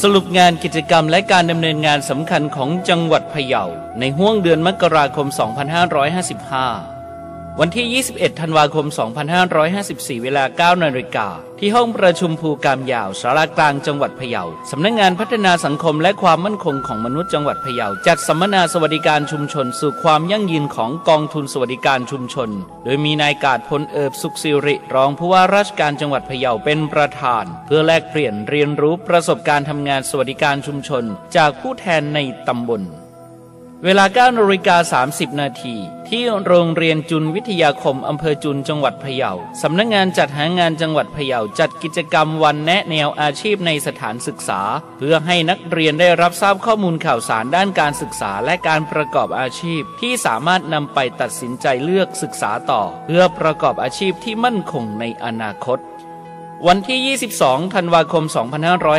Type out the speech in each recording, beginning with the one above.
สรุปงานกิจกรรมและการดำเนินงานสำคัญของจังหวัดพะเยาในห้วงเดือนมกราคม 2555 วันที่ 21 ธันวาคม 2554 เวลา 9 นาฬิกา ที่ห้องประชุมภูกามยาวสารากลางจังหวัดพะเยา สำนักงงานพัฒนาสังคมและความมั่นคงของมนุษย์จังหวัดพะเยา จัดสัมมนาสวัสดิการชุมชน สู่ความยั่งยืนของกองทุนสวัสดิการชุมชน โดยมีนายกาดพลเอิบสุขสิริ รองผู้ว่าราชการจังหวัดพะเยาเป็นประธาน เพื่อแลกเปลี่ยนเรียนรู้ประสบการณ์ทำงานสวัสดิการชุมชน จากผู้แทนในตำบล เวลา9นาฬิกา30 นาทีที่โรงเรียนจุนวิทยาคมอำเภอจุนจังหวัดพะเยา สำนักงงานจัดหางานจังหวัดพะเยาจัดกิจกรรมวันแนะแนวอาชีพในสถานศึกษา เพื่อให้นักเรียนได้รับทราบข้อมูลข่าวสารด้านการศึกษาและการประกอบอาชีพ ที่สามารถนำไปตัดสินใจเลือกศึกษาต่อ เพื่อประกอบอาชีพที่มั่นคงในอนาคต วันที่ 22 ธันวาคม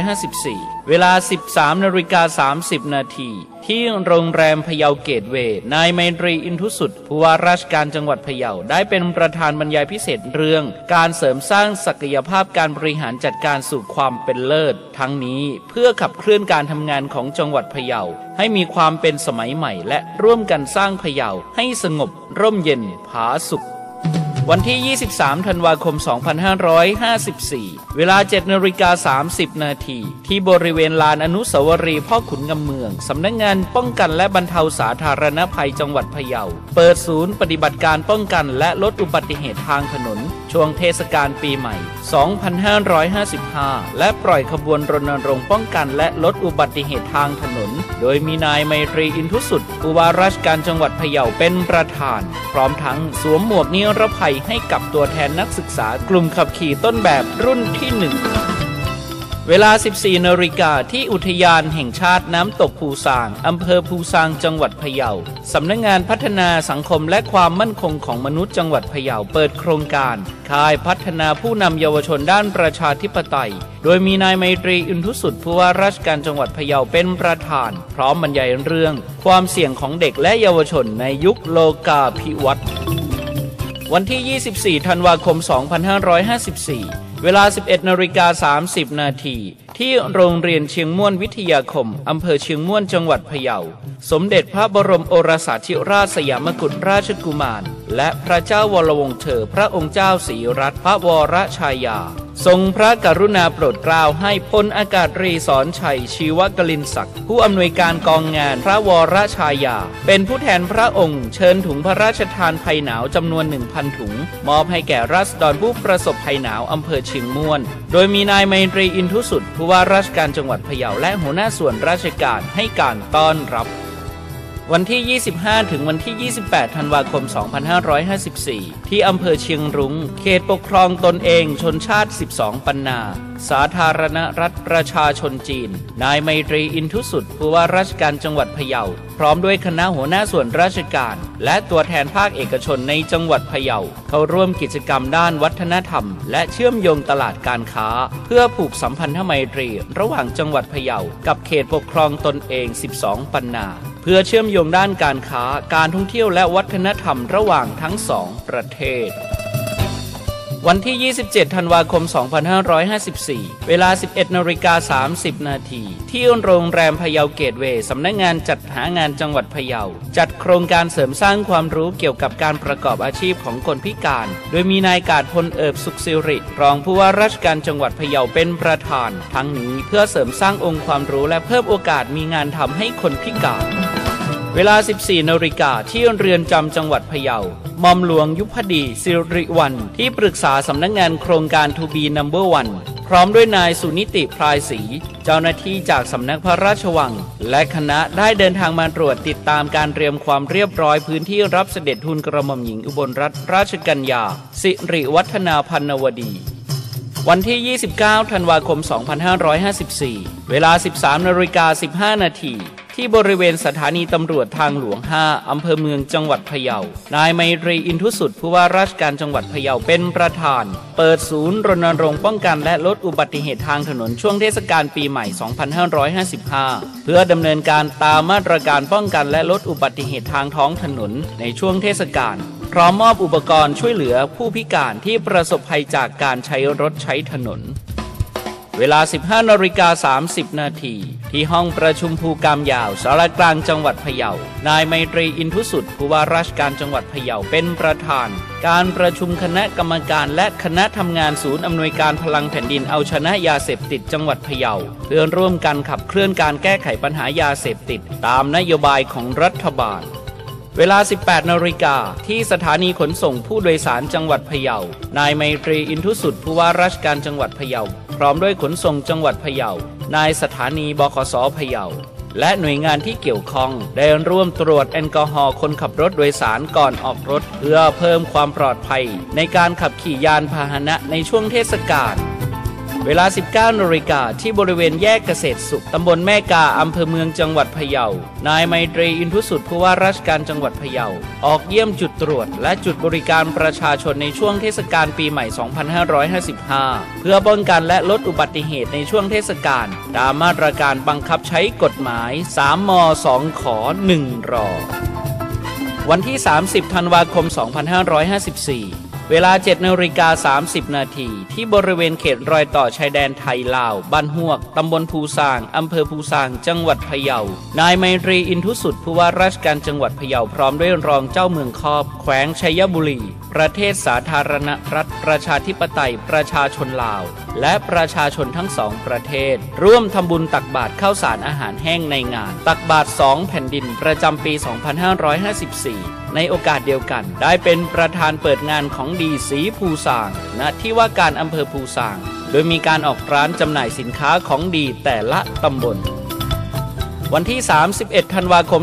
2554 เวลา 13นาฬิกา30 นาที ที่โรงแรมพะเยาเกตเวย์นายไมตรีอินทุสุดผู้ว่าราชการจังหวัดพะเยาได้เป็นประธานบรรยายพิเศษเรื่องการเสริมสร้างศักยภาพการบริหารจัดการสู่ความเป็นเลิศ ทั้งนี้เพื่อขับเคลื่อนการทำงานของจังหวัดพะเยาให้มีความเป็นสมัยใหม่ และร่วมกันสร้างพะเยาให้สงบ ร่มเย็นผาสุข วันที่ 23 ธันวาคม 2554 เวลา 7นาฬิกา 30 นาที ที่บริเวณลานอนุสาวรีย์พ่อขุนงำเมือง สำนักงงานป้องกันและบรรเทาสาธารณภัยจังหวัดพะเยา เปิดศูนย์ปฏิบัติการป้องกันและลดอุบัติเหตุทางถนน ช่วงเทศกาลปีใหม่ 2555 และปล่อยขบวนรณรงค์ป้องกันและลดอุบัติเหตุทางถนน โดยมีนายไมตรีอินทุสุดผู้ว่าราชการจังหวัดพะเยาเป็นประธาน พร้อมทั้งสวมหมวกนิรภัยให้กับตัวแทนนักศึกษากลุ่มขับขี่ต้นแบบรุ่นที่หนึ่ง เวลา 14นาฬิกาที่อุทยานแห่งชาติน้ำตกภูซาง อำเภอภูซาง จังหวัดพะเยา สำนักงงานพัฒนาสังคมและความมั่นคงของมนุษย์จังหวัดพะเยาเปิดโครงการ ค่ายพัฒนาผู้นำเยาวชนด้านประชาธิปไตย โดยมีนายไมตรีอินทุสุดผู้ว่าราชการจังหวัดพะเยาเป็นประธาน พร้อมบรรยายเรื่อง ความเสี่ยงของเด็กและเยาวชนในยุคโลกาภิวัตน์ วันที่ 24 ธันวาคม 2554 เวลา 11นาฬิกา30 นาทีที่โรงเรียนเชียงม่วนวิทยาคม อำเภอเชียงม่วนจังหวัดพะเยา สมเด็จพระบรมโอรสาธิราชสยามกุฎราชกุมาร และพระเจ้าวรวงศ์เธอพระองค์เจ้าศรีรัตนพระวรชายา ทรงพระกรุณาโปรดเกล้าให้พลอากาศรีสอนชัยชีวกลินศักดิ์ผู้อำนวยการกองงานพระวรชายา เป็นผู้แทนพระองค์ เชิญถุงพระราชทานภัยหนาวจำนวน 1,000 ถุง มอบให้แก่รัษฎรผู้ประสบภัยหนาวอำเภอเชียงม่วน โดยมีนายไมตรีอินทุสุดผู้ว่าราชการจังหวัดพะเยาและหัวหน้าส่วนราชการให้การต้อนรับ วันที่ 25 ถึงวันที่ 28 ธันวาคม 2554 ที่อำเภอเชียงรุง้ง เขตปกครองตนเองชนชาติ 12 ปันนา สาธารณรัฐประชาชนจีน นายไมตรีอินทุสุดผู้ว่าราชการจังหวัดพะเยา พร้อมด้วยคณะหัวหน้าส่วนราชการ และตัวแทนภาคเอกชนในจังหวัดพะเยา เข้าร่วมกิจกรรมด้านวัฒนธรรม และเชื่อมโยงตลาดการค้า เพื่อผูกสัมพันธไมตรี ระหว่างจังหวัดพะเยา กับเขตปกครองตนเอง 12 ปันนาเพื่อเชื่อมโยงด้านการค้า การท่องเที่ยวและวัฒนธรรมระหว่างทั้งสองประเทศ วันที่ 27 ธันวาคม 2554 เวลา 11นาฬิกา30 นาที ที่โรงแรมพะเยาเกตเวย์สำนักงงานจัดหางานจังหวัดพะเยา จัดโครงการเสริมสร้างความรู้เกี่ยวกับการประกอบอาชีพของคนพิการ โดยมีนายกาดพลเอิบสุขสิริ รองผู้ว่าราชการจังหวัดพะเยาเป็นประธาน ทั้งนี้เพื่อเสริมสร้างองค์ความรู้และเพิ่มโอกาสมีงานทำให้คนพิการ เวลา 14นาฬิกาที่เรือนจำจังหวัดพะเยา มอมหลวงยุพดีสิริวัน ที่ปรึกษาสำนักงงานโครงการทูบีนัมเบอร์วันพร้อมด้วยนายสุนิติพลายศรีเจ้าหน้าที่จากสำนักพระราชวัง และคณะได้เดินทางมาตรวจติดตามการเตรียมความเรียบร้อยพื้นที่รับเสด็จทุนกระหม่อมหญิงอุบลรัตนราชกัญญา สิริวัฒนาพันนวดีวันที่ 29 ธันวาคม 2554 เวลา 13นาฬิกา15 นาที ที่บริเวณสถานีตำรวจทางหลวง 5 อำเภอเมืองจังหวัดพะเยา นายไมตรีอินทุสุดผู้ว่าราชการจังหวัดพะเยาเป็นประธาน เปิดศูนย์รณรงค์ป้องกันและลดอุบัติเหตุทางถนนช่วงเทศกาลปีใหม่ 2555 เพื่อดำเนินการตามมาตรการป้องกันและลดอุบัติเหตุทางท้องถนนในช่วงเทศกาลพร้อมมอบอุปกรณ์ช่วยเหลือผู้พิการที่ประสบภัยจากการใช้รถใช้ถนน เวลา 15นาฬิกา30 นาทีที่ห้องประชุมภูกามยาวสารกลางจังหวัดพะเยา นายไมตรีอินทุสุดผู้ว่าราชการจังหวัดพะเยาเป็นประธาน การประชุมคณะกรรมการและคณะทำงานศูนย์อำนวยการพลังแผ่นดินเอาชนะยาเสพติดจังหวัดพะเยาเพื่อร่วมกันขับเคลื่อนการแก้ไขปัญหายาเสพติด ตามนโยบายของรัฐบาลเวลา 18นาฬิกา ที่สถานีขนส่งผู้โดยสารจังหวัดพะเยา นายไมตรีอินทุสุดผู้ว่าราชการจังหวัดพะเยา ร้อมด้วยขนส่งจังหวัดพะเยา นายสถานีบขสพะเยา และหน่วยงานที่เกี่ยวข้องได้ร่วมตรวจแอลกอฮอล์คนขับรถโดยสารก่อนออกรถ เพื่อเพิ่มความปลอดภัย ในการขับขี่ยานพาหนะในช่วงเทศกาล เวลา 19นาฬิกาที่บริเวณแยกเกษตรสุข ตำบลแม่กา อำเภอเมืองจังหวัดพะเยา นายไมตรีอินทุสุดผู้ว่าราชการจังหวัดพะเยา ออกเยี่ยมจุดตรวจ และจุดบริการประชาชนในช่วงเทศกาลปีใหม่ 2555 เพื่อป้องกันและลดอุบัติเหตุในช่วงเทศกาลตามมาตรการบังคับใช้กฎหมาย 3 ม 2 ขอ 1 รอ วันที่ 30 ธันวาคม 2554 เวลา7นาฬิกา30 นาทีที่บริเวณเขตรอยต่อชายแดนไทยลาว บ้านหวก ตำบลภูซาง อำเภอภูซาง จังหวัดพะเยา นายไมตรีอินทุสุดผู้ว่าราชการจังหวัดพะเยาพร้อมด้วยรองเจ้าเมืองคอบ แขวงชัยบุรี ประเทศสาธารณรัฐ ประชาธิปไตย ประชาชนลาว และประชาชนทั้งสองประเทศ ร่วมทำบุญตักบาตรข้าวสารอาหารแห้งในงาน ตักบาตรสองแผ่นดินประจำปี 2554 ในโอกาสเดียวกัน ได้เป็นประธานเปิดงานของดีสีภูสางณที่ว่าการอำเภอภูสาง โดยมีการออกร้านจำหน่ายสินค้าของดีแต่ละตำบล วันที่ 31 ธันวาคม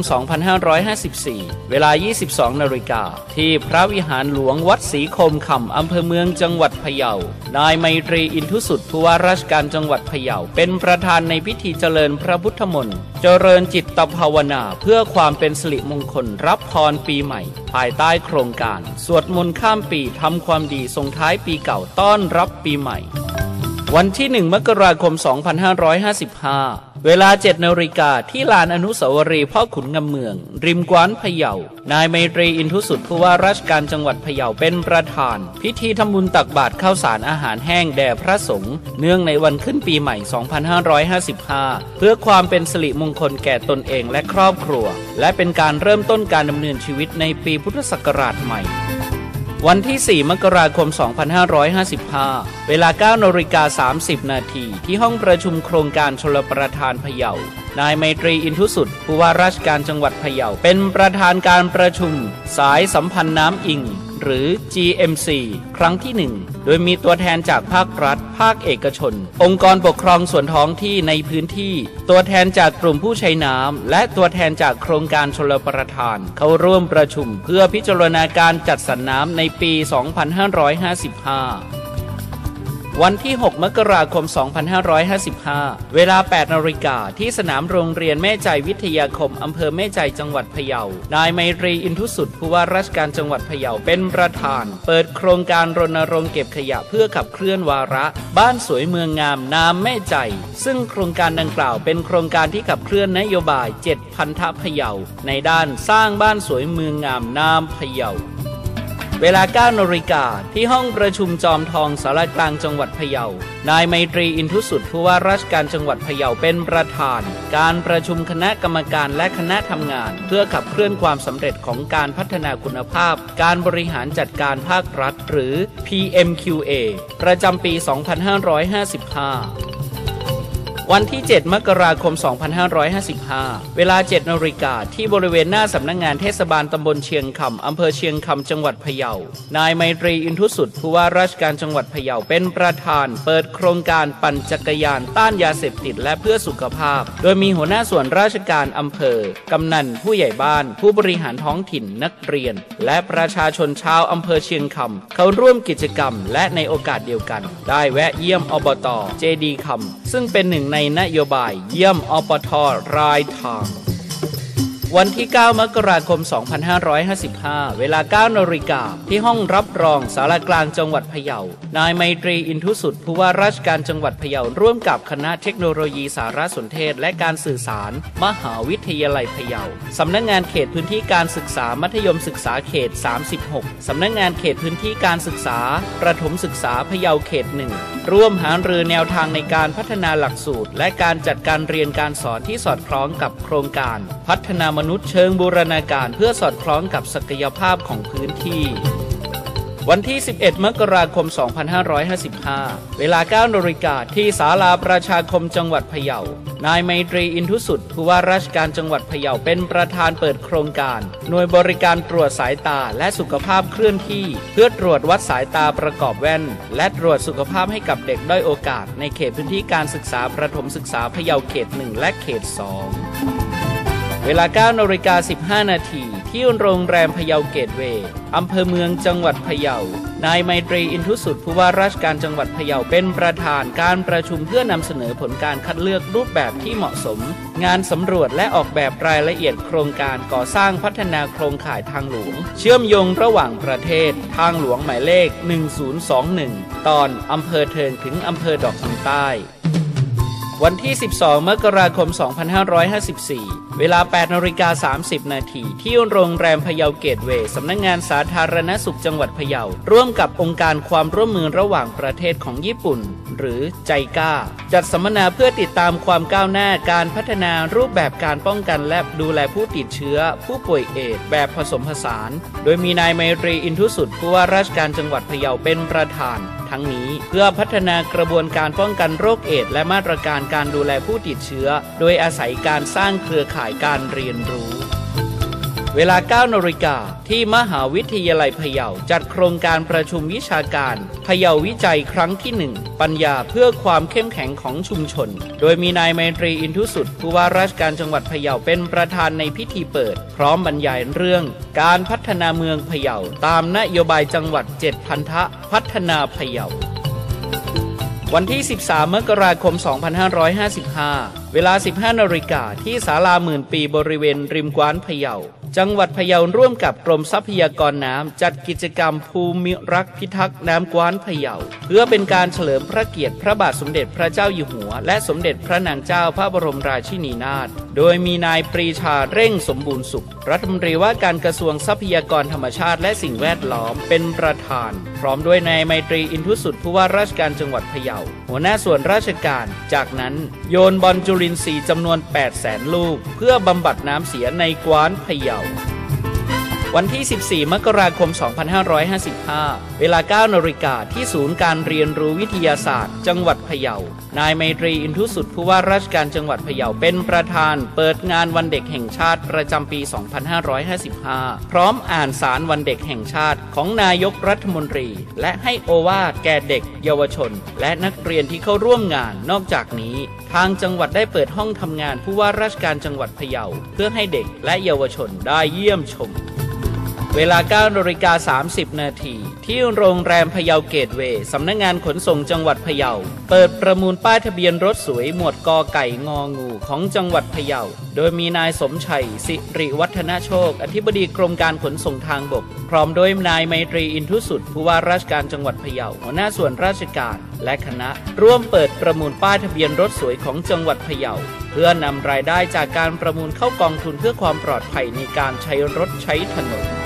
2554 เวลา 22 นาฬิกา ที่พระวิหารหลวงวัดศรีคมคำอำเภอเมืองจังหวัดพะเยา นายไมตรีอินทุสุดผู้ว่าราชการจังหวัดพะเยา เป็นประธานในพิธีเจริญพระพุทธมนต์ เจริญจิตตภาวนาเพื่อความเป็นสิริมงคลรับพรปีใหม่ ภายใต้โครงการ สวดมนต์ข้ามปีทำความดีส่งท้ายปีเก่าต้อนรับปีใหม่ วันที่ 1 มกราคม 2555 เวลา7นาฬิกาที่ลานอนุสาวรีย์พ่อขุนงำเมือง ริมกว้านพะเยา นายไมตรีอินทุสุดผู้ว่าราชการจังหวัดพะเยาเป็นประธาน พิธีทำบุญตักบาตรข้าวสารอาหารแห้งแด่พระสงฆ์เนื่องในวันขึ้นปีใหม่ 2555 เพื่อความเป็นสิริมงคลแก่ตนเองและครอบครัว และเป็นการเริ่มต้นการดำเนินชีวิตในปีพุทธศักราชใหม่ วันที่ 4 มกราคม 2555 เวลา9นาฬิกา30 นาทีที่ห้องประชุมโครงการชลประทานพะเยา นายไมตรีอินทุสุดผู้ว่าราชการจังหวัดพะเยา เป็นประธานการประชุม สายสัมพันธ์น้ำอิง หรือ GMC ครั้งที่ 1 โดยมีตัวแทนจากภาครัฐ ภาคเอกชน องค์กรปกครองส่วนท้องที่ในพื้นที่ ตัวแทนจากกลุ่มผู้ใช้น้ำ และตัวแทนจากโครงการชลประทาน เข้าร่วมประชุมเพื่อพิจารณาการจัดสรรน้ำในปี 2555 วันที่ 6 มกราคม 2555 เวลา 8 นาฬิกา ที่สนามโรงเรียนแม่ใจวิทยาคม อำเภอแม่ใจจังหวัดพะเยา นายไมตรีอินทุสุดผู้ว่าราชการจังหวัดพะเยาเป็นประธาน เปิดโครงการรณรงค์เก็บขยะเพื่อขับเคลื่อนวาระ บ้านสวยเมืองงามนามแม่ใจ ซึ่งโครงการดังกล่าวเป็นโครงการที่ขับเคลื่อนนโยบาย 7 พันธะพะเยา ในด้านสร้างบ้านสวยเมืองงามนามพะเยา เวลา9นาฬิกาที่ห้องประชุมจอมทองสารกลางจังหวัดพะเยา นายไมตรีอินทุสุดผู้ว่าราชการจังหวัดพะเยาเป็นประธาน การประชุมคณะกรรมการและคณะทำงาน เพื่อขับเคลื่อนความสำเร็จของการพัฒนาคุณภาพ การบริหารจัดการภาครัฐ หรือ PMQA ประจำปี 2555 วันที่ 7 มกราคม 2555 เวลา 7นาฬิกาที่บริเวณหน้าสำนักงงานเทศบาลตำบลเชียงคำอำเภอเชียงคำจังหวัดพะเยา นายไมตรีอินทุสุดผู้ว่าราชการจังหวัดพะเยาเป็นประธาน เปิดโครงการปั่นจักรยานต้านยาเสพติดและเพื่อสุขภาพ โดยมีหัวหน้าส่วนราชการอำเภอ กำนัน ผู้ใหญ่บ้าน ผู้บริหารท้องถิ่นนักเรียน และประชาชนชาวอำเภอเชียงคำเขาร่วมกิจกรรม และในโอกาสเดียวกัน ได้แวะเยี่ยมอบต เจดีคำซึ่งเป็นหนึ่งในนนโยบายเยี่ยมอปทรายทาง วันที่ 9 มกราคม 2555 เวลา 9นาฬิกา ที่ห้องรับรองสารกลางจังหวัดพะเยา นายไมตรีอินทุสุดผู้ว่าราชการจังหวัดพะเยา ร่วมกับคณะเทคโนโลยีสารสนเทศและการสื่อสาร มหาวิทยาลัยพะเยา สำนักงงานเขตพื้นที่การศึกษามัธยมศึกษาเขต 36 สำนักงงานเขตพื้นที่การศึกษา ประถมศึกษาพะเยาเขตหนึ่งร่วมหารือแนวทางในการพัฒนาหลักสูตร และการจัดการเรียนการสอนที่สอดคล้องกับโครงการ พัฒนามนุษย์เชิงบูรณาการเพื่อสอดคล้องกับศักยภาพของพื้นที่ วันที่ 11 มกราคม 2555 เวลา9นาฬิกาที่ศาลาประชาคมจังหวัดพะเยา นายไมตรีอินทุสุดผู้ว่าราชการจังหวัดพะเยาเป็นประธานเปิดโครงการ หน่วยบริการตรวจสายตาและสุขภาพเคลื่อนที่ เพื่อตรวจวัดสายตาประกอบแว่น และตรวจสุขภาพให้กับเด็กด้อยโอกาส ในเขตพื้นที่การศึกษาประถมศึกษาพะเยาเขต 1 และเขต 2 เวลา9นาฬิกา15 นาที ที่โรงแรมพะเยาเกตเวย์ อำเภอเมืองจังหวัดพะเยา นายไมตรีอินทุสุดผู้ว่าราชการจังหวัดพะเยาเป็นประธานการประชุมเพื่อนำเสนอผลการคัดเลือกรูปแบบที่เหมาะสม งานสำรวจและออกแบบรายละเอียดโครงการก่อสร้างพัฒนาโครงข่ายทางหลวง เชื่อมโยงระหว่างประเทศ ทางหลวงหมายเลข 1021 ตอนอำเภอเทิงถึงอำเภอดอกคำใต้ วันที่ 12 มกราคม 2554 เวลา 8นาฬิกา30 นาทีที่โรงแรมพะเยาเกตเวย์สำนักงงานสาธารณสุขจังหวัดพะเยา ร่วมกับองค์การความร่วมมือระหว่างประเทศของญี่ปุ่น หรือใจก้า จัดสัมมนาเพื่อติดตามความก้าวหน้าการพัฒนารูปแบบการป้องกันและดูแลผู้ติดเชื้อ ผู้ป่วยเอดส์แบบผสมผสาน โดยมีนายไมตรีอินทุสุดผู้ว่าราชการจังหวัดพะเยาเป็นประธาน ทั้งนี้ เพื่อพัฒนากระบวนการป้องกันโรคเอดส์และมาตรการการดูแลผู้ติดเชื้อ โดยอาศัยการสร้างเครือข่ายการเรียนรู้ เวลา9นาฬิกาที่มหาวิทยาลัยพะเยาจัดโครงการประชุมวิชาการพะเยาวิจัยครั้งที่หนึ่งปัญญาเพื่อความเข้มแข็งของชุมชน โดยมีนายไมตรีอินทุสุดผู้ว่าราชการจังหวัดพะเยาเป็นประธานในพิธีเปิด พร้อมบรรยายเรื่อง การพัฒนาเมืองพะเยาตามนโยบายจังหวัดเจ็ดพันธะพัฒนาพะเยาวันที่ 13 มกราคม 2555 เวลา 15นาฬิกาที่ศาลาหมื่นปีบริเวณริมกว้านพะเยา จังหวัดพะเยาร่วมกับกรมทรัพยากรน้ำจัดกิจกรรมภูมิรักพิทักษ์น้ำกว้านพะเยาเพื่อเป็นการเฉลิมพระเกียรติพระบาทสมเด็จพระเจ้าอยู่หัว และสมเด็จพระนางเจ้าพระบรมราชินีนาถโดยมีนายปรีชาเร่งสมบูรณ์สุข รัฐมนตรีว่าการกระทรวงทรัพยากรธรรมชาติและสิ่งแวดล้อมเป็นประธานพร้อมด้วยนายไมตรีอินทุสุดผู้ว่าราชการจังหวัดพะเยา หัวหน้าส่วนราชการ จากนั้นโยนบอลจุลินทรีย์จำนวน8แสนลูก เพื่อบำบัดน้ำเสียในกวานพะเยา วันที่ 14 มกราคม 2555 เวลา 9นาฬิกาที่ศูนย์การเรียนรู้วิทยาศาสตร์ จังหวัดพะเยา นายไมตรีอินทุสุดผู้ว่าราชการจังหวัดพะเยาเป็นประธาน เปิดงานวันเด็กแห่งชาติประจำปี 2555 พร้อมอ่านสารวันเด็กแห่งชาติของนายกรัฐมนตรี และให้โอวาทแก่เด็ก เยาวชน และนักเรียนที่เข้าร่วมงาน นอกจากนี้ ทางจังหวัดได้เปิดห้องทำงานผู้ว่าราชการจังหวัดพะเยาเพื่อให้เด็กและเยาวชนได้เยี่ยมชม เวลา9นาฬิกา30 นาทีที่โรงแรมพะเยาเกตเวย์สำนักงงานขนส่งจังหวัดพะเยา เปิดประมูลป้ายทะเบียนรถสวยหมวดกอไก่งองูของจังหวัดพะเยา โดยมีนายสมชัย สิริวัฒนโชค อธิบดีกรมการขนส่งทางบก พร้อมโดยนายไมตรีอินทุสุดผู้ว่าราชการจังหวัดพะเยาหัวหน้าส่วนราชการ และคณะ ร่วมเปิดประมูลป้ายทะเบียนรถสวยของจังหวัดพะเยาเพื่อนำรายได้จากการประมูลเข้ากองทุนเพื่อความปลอดภัยในการใช้รถใช้ถนน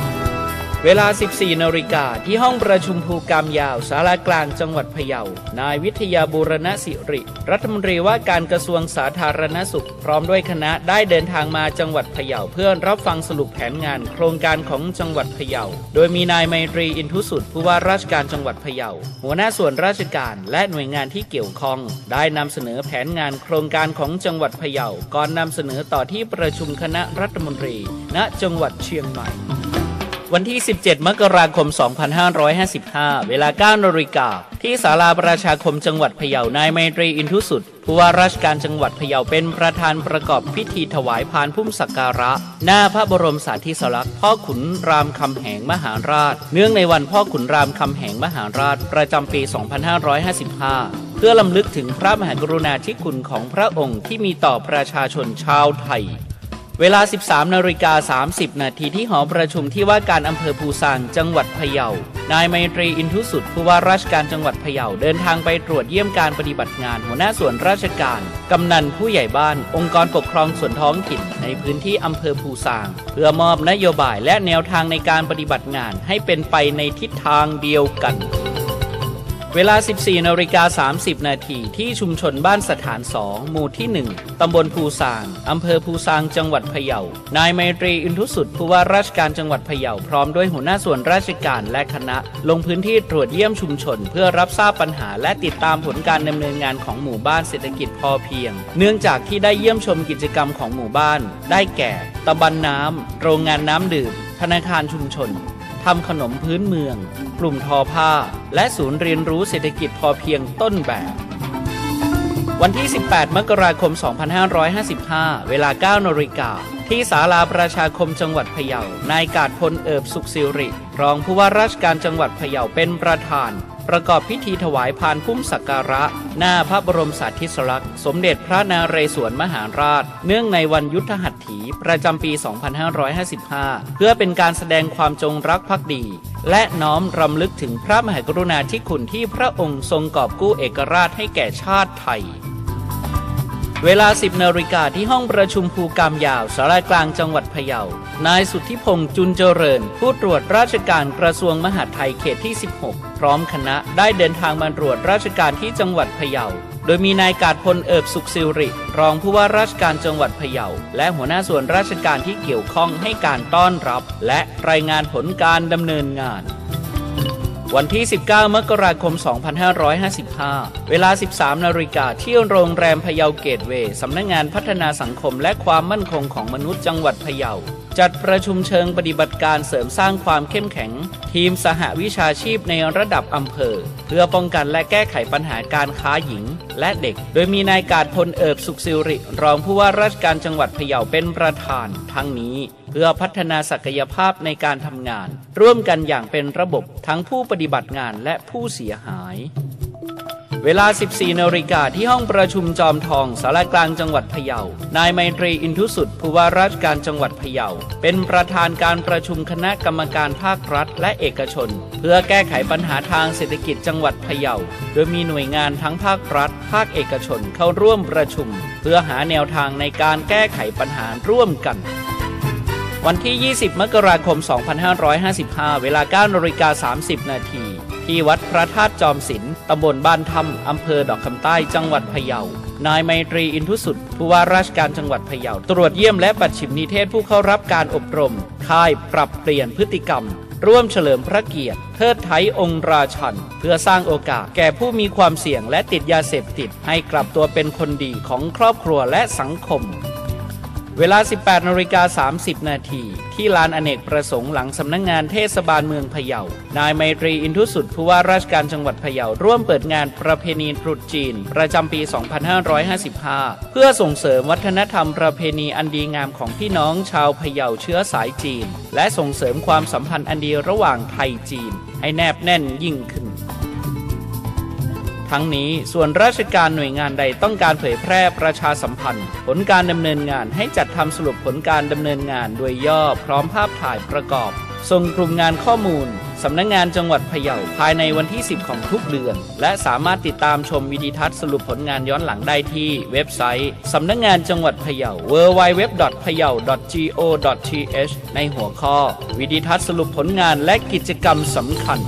เวลา 14 นาฬิกาที่ห้องประชุมภูกรรมยาวสารากลางจังหวัดพะเยา นายวิทยาบูรณสิริ รัฐมนตรีว่าการกระทรวงสาธารณสุข พร้อมด้วยคณะได้เดินทางมาจังหวัดพะเยาเพื่อรับฟังสรุปแผนงานโครงการของจังหวัดพะเยา โดยมีนายไมตรีอินทุสุดผู้ว่าราชการจังหวัดพะเยา หัวหน้าส่วนราชการและหน่วยงานที่เกี่ยวข้อง ได้นำเสนอแผนงานโครงการของจังหวัดพะเยา ก่อนนำเสนอต่อที่ประชุมคณะรัฐมนตรี ณจังหวัดเชียงใหม่ วันที่ 17 มกราคม 2555 เวลา9นาฬิกาที่ศาลาประชาคมจังหวัดพะเยานายไมตรีอินทุสุดผู้ว่าราชการจังหวัดพะเยาเป็นประธานประกอบพิธีถวายพานพุ่มสักการะ หน้าพระบรมสารีสลักษณ์พ่อขุนรามคำแหงมหาราช เนื่องในวันพ่อขุนรามคำแหงมหาราช ประจำปี 2555 เพื่อลำลึกถึงพระมหากรุณาธิคุณของพระองค์ที่มีต่อประชาชนชาวไทย เวลา 13นาฬิกา30 นาทีที่หอประชุมที่ว่าการอำเภอภูซางจังหวัดพะเยา นายไมตรีอินทุสุดผู้ว่าราชการจังหวัดพะเยาเดินทางไปตรวจเยี่ยมการปฏิบัติงานหัวหน้าส่วนราชการ กำนันผู้ใหญ่บ้าน องค์กรปกครองส่วนท้องถิ่นในพื้นที่อำเภอภูซาง เพื่อมอบนโยบายและแนวทางในการปฏิบัติงานให้เป็นไปในทิศทางเดียวกัน เวลา 14นาฬิกา30 นาทีที่ชุมชนบ้านสถาน2หมู่ที่ 1 ตำบลภูซาง อำเภอภูซาง จังหวัดพะเยา นายไมตรีอินทุสุดผู้ว่าราชการจังหวัดพะเยาพร้อมด้วยหัวหน้าส่วนราชการและคณะ ลงพื้นที่ตรวจเยี่ยมชุมชน เพื่อรับทราบปัญหาและติดตามผลการดำเนินงานของหมู่บ้านเศรษฐกิจพอเพียง เนื่องจากที่ได้เยี่ยมชมกิจกรรมของหมู่บ้าน ได้แก่ ตะบันน้ำโรงงานน้ำดื่ม ธนาคารชุมชน ทำขนมพื้นเมือง กลุ่มทอผ้า และศูนย์เรียนรู้เศรษฐกิจพอเพียงต้นแบบ วันที่ 18 มกราคม 2555 เวลา 9นาฬิกาที่ศาลาประชาคมจังหวัดพะเยา นายกาดพลเอิบสุขสิริ รองผู้ว่าราชการจังหวัดพะเยาเป็นประธาน ประกอบพิธีถวายพานพุ่มสักการะ หน้าพระบรมสารีสลักษณ์สมเด็จพระนาเรศวรมหาราช เนื่องในวันยุทธหัตถี ประจำปี 2555 เพื่อเป็นการแสดงความจงรักภักดี และน้อมรำลึกถึงพระมหากรุณาธิคุณที่พระองค์ทรงกอบกู้เอกราชให้แก่ชาติไทยเวลา 10นาฬิกาที่ห้องประชุมภูกามยาวสารกลางจังหวัดพะเยา นายสุทธิพงษ์จุนเจริญ ผู้ตรวจราชการกระทรวงมหาดไทยเขตที่ 16 พร้อมคณะได้เดินทางมาตรวจราชการที่จังหวัดพะเยา โดยมีนายกาดพลเอิบสุขสิริ รองผู้ว่าราชการจังหวัดพะเยา และหัวหน้าส่วนราชการที่เกี่ยวข้องให้การต้อนรับ และรายงานผลการดำเนินงานวันที่ 19 มกราคม 2555 เวลา 13 นาฬิกาที่โรงแรมพะเยาเกตเวย์สำนักงงานพัฒนาสังคมและความมั่นคงของมนุษย์จังหวัดพะเยา จัดประชุมเชิงปฏิบัติการเสริมสร้างความเข้มแข็ง ทีมสหวิชาชีพในระดับอำเภอ เพื่อป้องกันและแก้ไขปัญหาการค้าหญิงและเด็ก โดยมีนายกาดพลเอิบสุขสิริ รองผู้ว่าราชการจังหวัดพะเยาเป็นประธาน ทั้งนี้เพื่อพัฒนาศักยภาพในการทำงาน ร่วมกันอย่างเป็นระบบทั้งผู้ปฏิบัติงานและผู้เสียหาย เวลา 14นาฬิกาที่ห้องประชุมจอมทองสารกลางจังหวัดพะเยา นายไมตรีอินทุสุดผู้ว่าราชการจังหวัดพะเยา เป็นประธานการประชุมคณะกรรมการภาครัฐและเอกชน เพื่อแก้ไขปัญหาทางเศรษฐกิจจังหวัดพะเยา โดยมีหน่วยงานทั้งภาครัฐ ภาคเอกชนเข้าร่วมประชุม เพื่อหาแนวทางในการแก้ไขปัญหาร่วมกันวันที่ 20 มกราคม 2555 เวลา9นาฬิกา30 นาที ที่วัดพระธาตุจอมศิลป์ตำบลบ้านธรรมอำเภอดอกคำใต้จังหวัดพะเยานายไมตรีอินทุสุดผู้ว่าราชการจังหวัดพะเยาตรวจเยี่ยมและปัดฉิมนิเทศผู้เข้ารับการอบรม ค่ายปรับเปลี่ยนพฤติกรรม ร่วมเฉลิมพระเกียรติ เทิดไทยองค์ราชัน เพื่อสร้างโอกาสแก่ผู้มีความเสี่ยงและติดยาเสพติด ให้กลับตัวเป็นคนดีของครอบครัวและสังคม เวลา 18นาฬิกา30 นาที ที่ลานอเนกประสงค์หลังสำนักงงานเทศบาลเมืองพะเยา นายไมตรีอินทุสุดผู้ว่าราชการจังหวัดพะเยา ร่วมเปิดงานประเพณีตรุษจีน ประจำปี 2555 เพื่อส่งเสริมวัฒนธรรมประเพณีอันดีงามของพี่น้องชาวพะเยาเชื้อสายจีน และส่งเสริมความสัมพันธ์อันดีระหว่างไทยจีน ให้แนบแน่นยิ่งขึ้น ทั้งนี้ส่วนราชการหน่วยงานใดต้องการเผยแพร่ประชาสัมพันธ์ ผลการดำเนินงานให้จัดทำสรุปผลการดำเนินงานโดยย่อพร้อมภาพถ่ายประกอบส่งกลุ่มงานข้อมูล สำนักงงานจังหวัดพะเยาภายในวันที่ 10 ของทุกเดือน และสามารถติดตามชมวิดีทัศน์สรุปผลงานย้อนหลังได้ที่เว็บไซต์ สำนักงงานจังหวัดพะเยา www.payao.go.th ในหัวข้อ วิดีทัศน์สรุปผลงานและกิจกรรมสำคัญ